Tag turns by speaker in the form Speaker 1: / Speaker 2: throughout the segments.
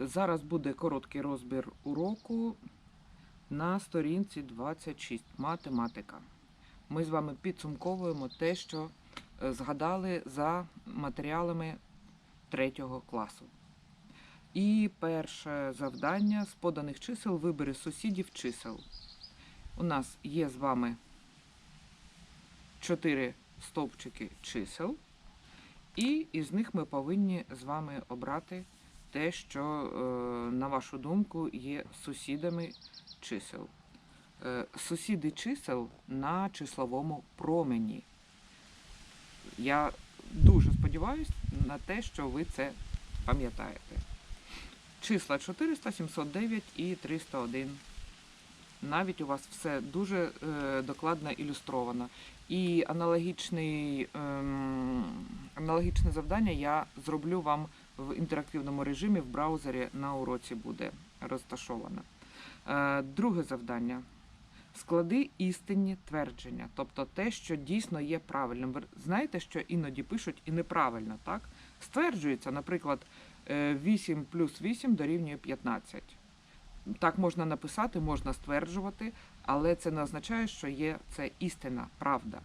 Speaker 1: Зараз буде короткий розбір уроку на сторінці 26 математика. Ми з вами підсумковуємо те, що е, згадали за матеріалами 3 класу. І перше завдання з поданих чисел вибери сусідів чисел. У нас є з вами 4 стовпчики чисел, і із них ми повинні з вами обрати те, що, е, на вашу думку, є сусідами чисел. Е, Сусіди чисел на числовому промені. Я дуже сподіваюся на те, що ви це пам'ятаєте. Числа 400, 709 і 301. Навіть у вас все дуже е, докладно ілюстровано. І ем, аналогічне завдання я зроблю вам в інтерактивному режимі в браузері на уроці буде розташовано. Е, друге завдання. Склади істинні твердження, тобто те, що дійсно є правильним. Ви знаєте, що іноді пишуть і неправильно, так? Стверджується, наприклад, е, 8 плюс 8 дорівнює 15. Так можна написати, можна стверджувати, але це не означає, що є це істина, правда.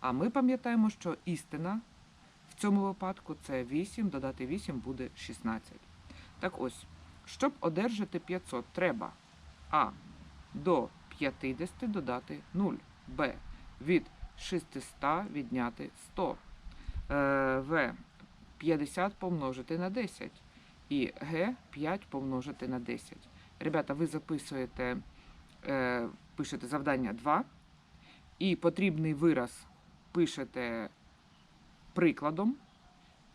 Speaker 1: А ми пам'ятаємо, що істина в цьому випадку це 8, додати 8 буде 16. Так ось, щоб одержати 500, треба А. До 50 додати 0. Б. Від 600 відняти 100. Е, В. 50 помножити на 10. І Г. 5 помножити на 10. Ребята, ви записуєте, е, пишете завдання 2. І потрібний вираз пишете прикладом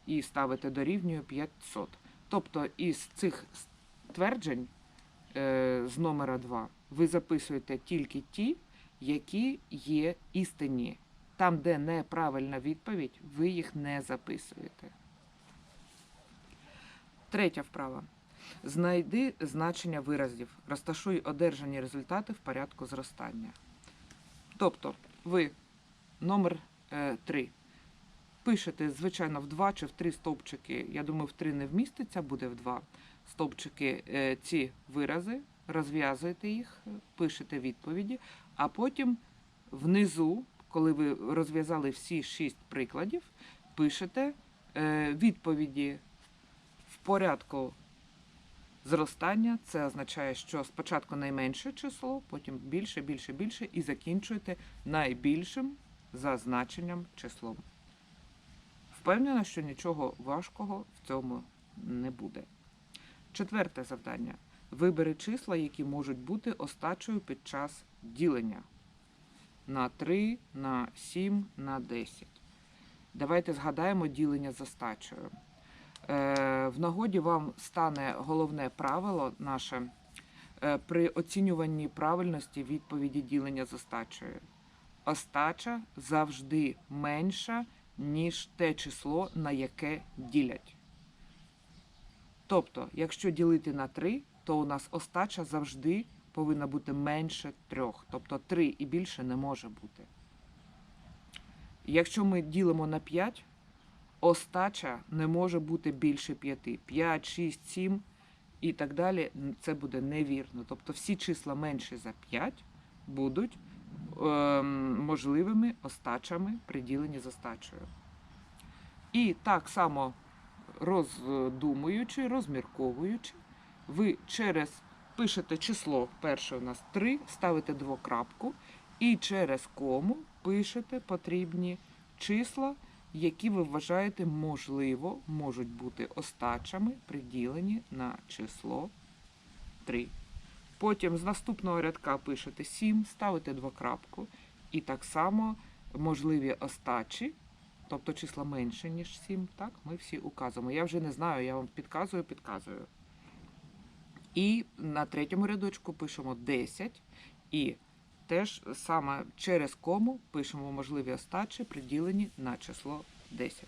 Speaker 1: і ставите дорівнює 500. Тобто із цих тверджень е, з номера 2 ви записуєте тільки ті, які є істинні. Там, де неправильна відповідь, ви їх не записуєте. Третя вправа. Знайди значення виразів. Розташуй одержані результати в порядку зростання. Тобто, ви номер 3 пишете, звичайно, в 2 чи в 3 стовпчики. Я думаю, в 3 не вміститься, буде в 2 стовпчики е, ці вирази, розв'язуєте їх, пишете відповіді, а потім внизу, коли ви розв'язали всі 6 прикладів, пишете е, відповіді в порядку зростання. Це означає, що спочатку найменше число, потім більше, більше, більше, і закінчуєте найбільшим за значенням числом. Впевнена, що нічого важкого в цьому не буде. Четверте завдання. Вибери числа, які можуть бути остачею під час ділення на 3, на 7, на 10. Давайте згадаємо ділення з остачею. Е, В нагоді вам стане головне правило наше е, при оцінюванні правильності відповіді ділення з остачею. Остача завжди менша, ніж те число, на яке ділять. Тобто, якщо ділити на 3, то у нас остача завжди повинна бути менше 3. Тобто 3 і більше не може бути. Якщо ми ділимо на 5, остача не може бути більше 5. 5, 6, 7 і так далі. Це буде невірно. Тобто всі числа менші за 5 будуть можливими остачами при діленні з остачею. І так само роздумуючи, розмірковуючи, ви через пишете число, перше у нас 3, ставите двокрапку, і через кому пишете потрібні числа, які ви вважаєте можливо можуть бути остачами приділені на число 3. Потім з наступного рядка пишете 7, ставите двокрапку, і так само можливі остачі, тобто числа менше, ніж 7, так, ми всі указуємо. Я вже не знаю, я вам підказую, підказую. І на третьому рядочку пишемо 10. І теж саме через кому пишемо можливі остачі, приділені на число 10.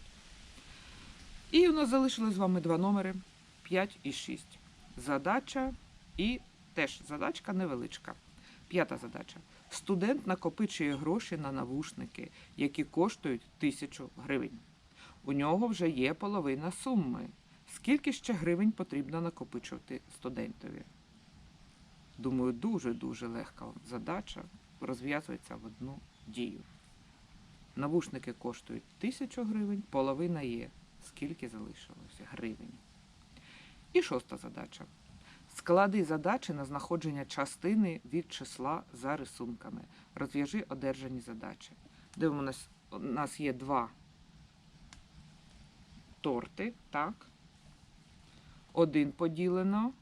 Speaker 1: І у нас залишилось з вами два номери 5 і 6. Задача і теж задачка невеличка. П'ята задача. Студент накопичує гроші на навушники, які коштують 1000 гривень. У нього вже є половина суми. Скільки ще гривень потрібно накопичувати студентові? Думаю, дуже-дуже легка задача розв'язується в одну дію. Навушники коштують 1000 гривень, половина є. Скільки залишилося гривень? І шоста задача. Склади задачі на знаходження частини від числа за рисунками. Розв'яжи одержані задачі. Дивимося, у нас є два торти, так? Один поділено.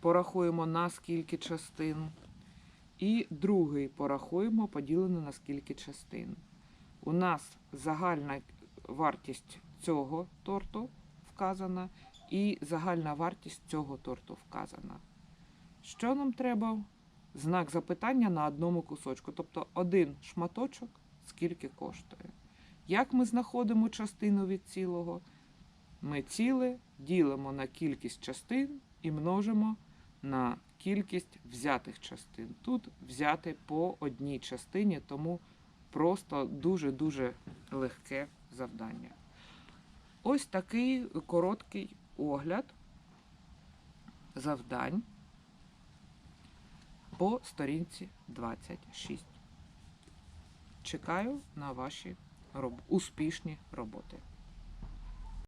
Speaker 1: Порахуємо на скільки частин. І другий порахуємо, поділено на скільки частин. У нас загальна вартість цього торту вказана, і загальна вартість цього торту вказана. Що нам треба? Знак запитання на одному кусочку. Тобто один шматочок скільки коштує. Як ми знаходимо частину від цілого? Ми ціле ділимо на кількість частин і множимо на кількість взятих частин. Тут взяти по одній частині, тому просто дуже-дуже легке завдання. Ось такий короткий огляд завдань по сторінці 26. Чекаю на ваші роб... успішні роботи.